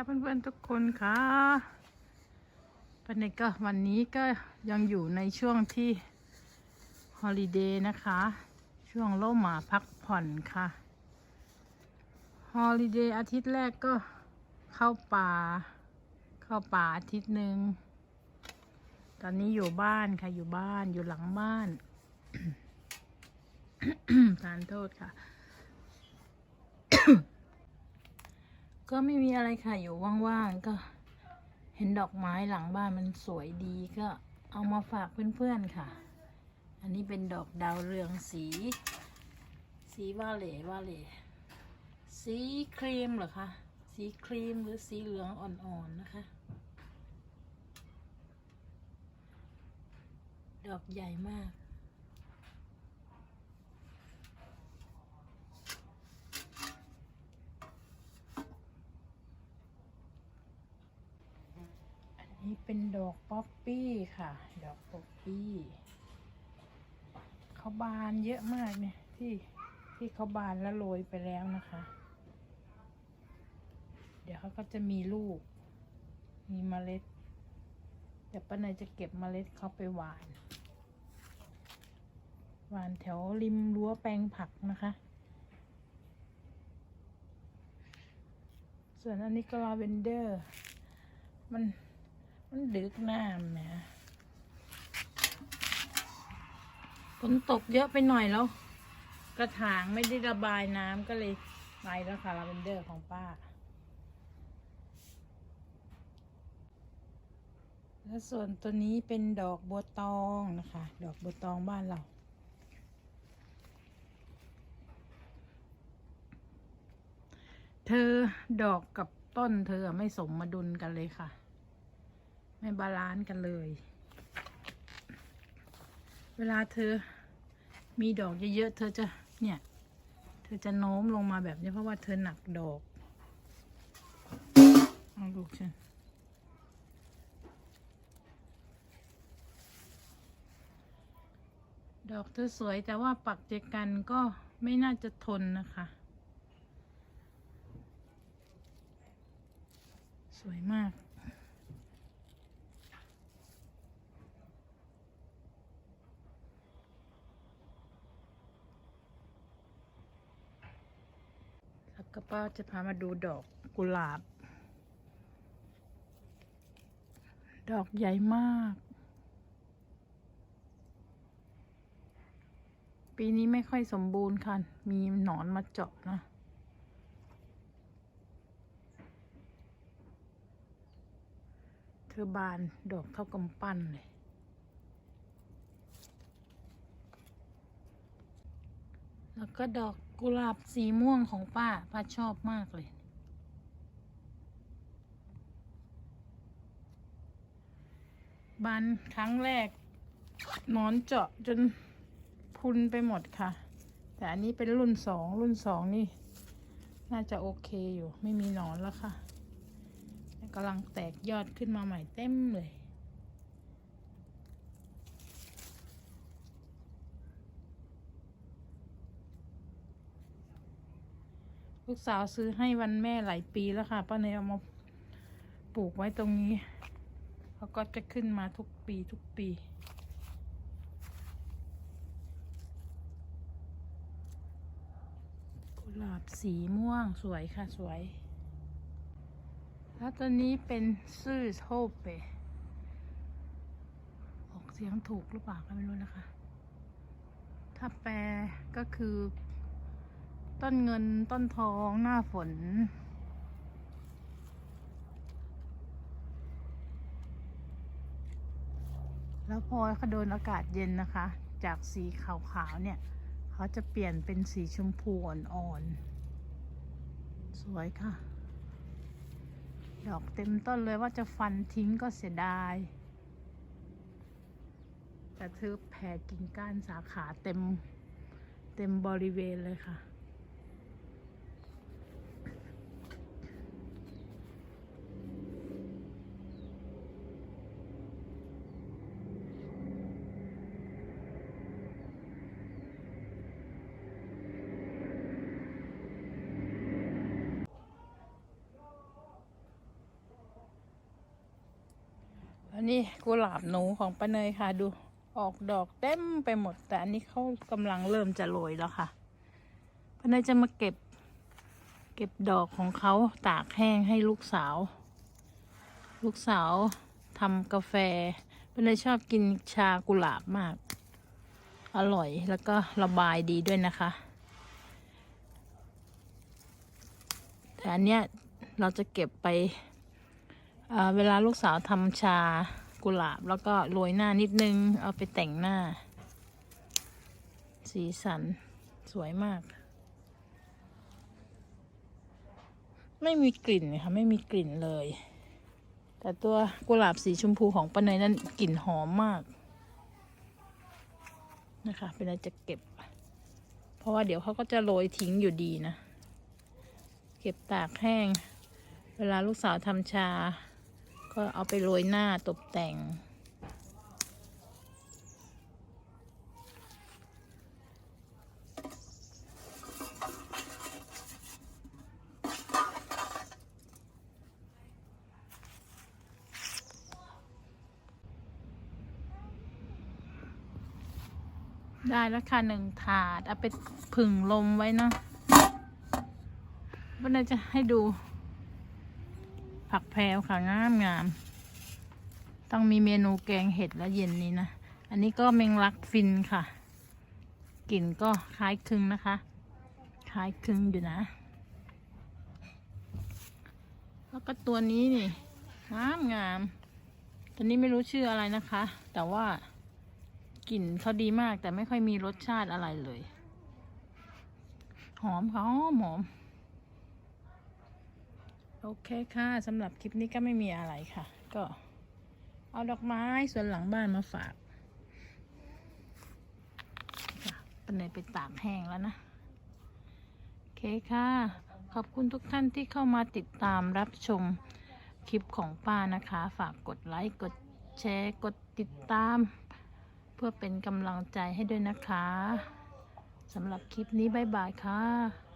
ค่ะเพื่อนๆทุกคนค่ะปันนี้ก็วันนี้ก็ยังอยู่ในช่วงที่ฮอลิเดย์นะคะ ช่วงล่มหมาพักผ่อนค่ะฮอลิเดย์อาทิตย์แรกก็เข้าป่า เข้าป่าอาทิตย์หนึ่งตอนนี้อยู่บ้านค่ะอยู่บ้านอยู่หลังบ้านทานโทษค่ะ ก็ไม่มีอะไรค่ะอยู่ว่างๆก็ เห็นดอกไม้หลังบ้านมันสวยดีก็เอามาฝากเพื่อนๆค่ะ อันนี้เป็นดอกดาวเรืองสี สีว่าเหล่ว่าเหล่สีครีมเหรอคะ สีครีมหรือสีเหลืองอ่อนๆนะคะ ดอกใหญ่มาก นนี้เป็นดอกป๊อปปี้ค่ะ ดอกป๊อปปี้เขาบานเยอะมากเนี่ยที่ที่เขาบานแล้วโรยไปแล้วนะคะ เดี๋ยวเขาก็จะมีลูก มีเมล็ดเดี๋ยวป้าเนยจะเก็บเมล็ดเขาไปหวาน หวานแถวริมรั้วแปลงผักนะคะ ส่วนอันนี้ก็ลาเวนเดอร์ มัน มันดึกน้ำนะฝนตกเยอะไปหน่อยแล้ว กระถางไม่ได้ระบายน้ำก็เลยไปแล้วค่ะลาเวนเดอร์ของป้า แล้วส่วนตัวนี้เป็นดอกบัวตองนะคะ ดอกบัวตองบ้านเราเธอดอกกับต้นเธอไม่สมมาดุลกันเลยค่ะ ไม่บาลานซ์กันเลย เวลาเธอมีดอกเยอะๆ เธอจะเนี่ย เธอจะโน้มลงมาแบบนี้เพราะว่าเธอหนักดอกเอาลูกฉันดอกเธอสวยแต่ว่าปักเจกันก็ไม่น่าจะทนนะคะ สวยมาก ก็ป้าจะพามาดูดอกกุหลาบ ดอกใหญ่มาก ปีนี้ไม่ค่อยสมบูรณ์ค่ะ มีหนอนมาเจาะนะเธอบานดอกเท่ากำปั้นเลยแล้วก็ดอก กุหลาบสีม่วงของป้า ป้าชอบมากเลย บานครั้งแรกหนอนเจาะจนพุนไปหมดค่ะ แต่อันนี้เป็นรุ่นสองรุ่นสองนี่ น่าจะโอเคอยู่ ไม่มีหนอนแล้วค่ะกำลังแตกยอดขึ้นมาใหม่เต็มเลย ลูกสาวซื้อให้วันแม่หลายปีแล้วค่ะป้าเนยเอามาปลูกไว้ตรงนี้แล้วก็จะขึ้นมาทุกปีทุกปี กุหลาบสีม่วงสวยค่ะสวย แล้วตัวนี้เป็นซื่อโทเปออกเสียงถูกหรือเปล่าก็ไม่รู้นะคะ ถ้าแปลก็คือ ต้นเงินต้นทองหน้าฝน แล้วพอเขาโดนอากาศเย็นนะคะ จากสีขาวๆเนี่ย เขาจะเปลี่ยนเป็นสีชมพูอ่อนๆ สวยค่ะ ดอกเต็มต้นเลยว่าจะฟันทิ้งก็เสียดายแต่เธอแผ่กิ่งก้านสาขาเต็มเต็มบริเวณเลยค่ะ นี่กุหลาบหนูของป้าเนยค่ะ ดูออกดอกเต็มไปหมด แต่อันนี้เขากำลังเริ่มจะโรยแล้วค่ะป้าเนยจะมาเก็บ เก็บดอกของเขาตากแห้งให้ลูกสาว ลูกสาวทำกาแฟป้าเนยชอบกินชากุหลาบมาก อร่อยแล้วก็ระบายดีด้วยนะคะ แต่อันเนี้ยเราจะเก็บไป เวลาลูกสาวทำชากุหลาบแล้วก็โรยหน้านิดนึง เอาไปแต่งหน้า สีสันสวยมาก ไม่มีกลิ่นค่ะ ไม่มีกลิ่นเลย แต่ตัวกุหลาบสีชมพูของป้าเนยนั้นกลิ่นหอมมาก นะคะเป็นอะไรจะเก็บ เพราะว่าเดี๋ยวเขาก็จะโรยทิ้งอยู่ดีนะ เก็บตากแห้ง เวลาลูกสาวทำชา ก็เอาไปโรยหน้าตกแต่ง ได้แล้วค่ะหนึ่งถาด เอาไปผึ่งลมไว้เนาะวันนี้จะให้ดู ผักแพรวค่ะงามงาม ต้องมีเมนูแกงเห็ดแล้วเย็นนี้นะ อันนี้ก็เมงลักฟินค่ะ กลิ่นก็คล้ายคลึงนะคะ คล้ายคลึงอยู่นะ แล้วก็ตัวนี้นี่งามงาม ตัวนี้ไม่รู้ชื่ออะไรนะคะ แต่ว่ากลิ่นเขาดีมากแต่ไม่ค่อยมีรสชาติอะไรเลย หอมค่ะหอมหอม โอเคค่ะสำหรับคลิปนี้ก็ไม่มีอะไรค่ะ ก็เอาดอกไม้ส่วนหลังบ้านมาฝากค่ะเป็นไหนไปตากแห้งแล้วนะ โอเคค่ะ ขอบคุณทุกท่านที่เข้ามาติดตามรับชมคลิปของป้านะคะ ฝากกดไลค์ กดแชร์ กดติดตาม เพื่อเป็นกำลังใจให้ด้วยนะคะสำหรับคลิปนี้ บ๊ายบายค่ะ